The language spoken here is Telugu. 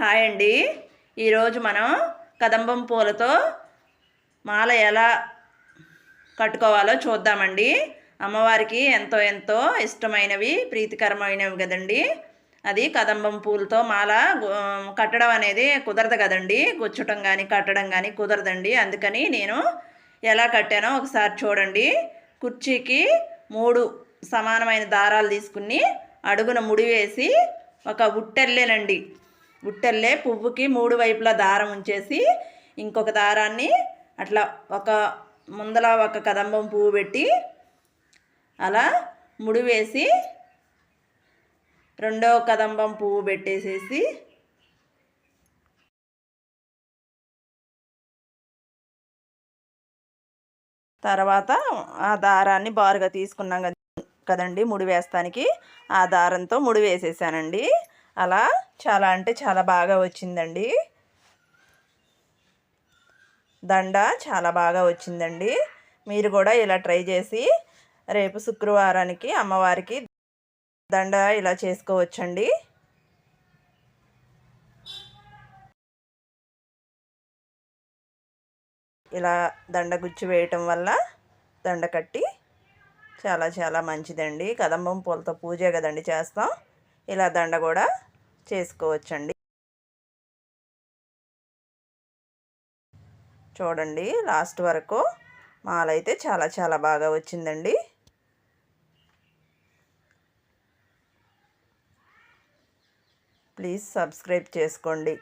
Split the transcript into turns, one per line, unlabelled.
హాయ్ అండి. ఈరోజు మనం కదంబం పూలతో మాల ఎలా కట్టుకోవాలో చూద్దామండి. అమ్మవారికి ఎంతో ఎంతో ఇష్టమైనవి ప్రీతికరమైనవి కదండి. అది కదంబం పూలతో మాల కట్టడం అనేది కుదరదు కదండి. గుచ్చటం కానీ కట్టడం కానీ కుదరదండి. అందుకని నేను ఎలా కట్టానో ఒకసారి చూడండి. కుర్చీకి మూడు సమానమైన దారాలు తీసుకుని అడుగున ముడి వేసి ఒక ఉట్టెల్లేనండి. బుట్టల్లే పువ్వుకి మూడు వైపులా దారం ఉంచేసి ఇంకొక దారాన్ని అట్లా ఒక ముందల ఒక కదంబం పువ్వు పెట్టి అలా ముడి వేసి రెండో కదంబం పువ్వు పెట్టేసేసి తర్వాత ఆ దారాన్ని బారుగా తీసుకున్నాం కదండి. ముడి వేస్తానికి ఆ దారంతో ముడి వేసేసానండి అలా చాలా అంటే చాలా బాగా వచ్చిందండి. దండ చాలా బాగా వచ్చిందండి. మీరు కూడా ఇలా ట్రై చేసి రేపు శుక్రవారానికి అమ్మవారికి దండ ఇలా చేసుకోవచ్చండి. ఇలా దండ గుచ్చి వేయటం వల్ల దండ కట్టి చాలా చాలా మంచిదండి. కదంబం పూలతో పూజే కదండి చేస్తాం. ఇలా దండ కూడా చేసుకోవచ్చండి. చూడండి లాస్ట్ వరకు మాల అయితే చాలా చాలా బాగా వచ్చిందండి. ప్లీజ్ సబ్స్క్రైబ్ చేసుకోండి.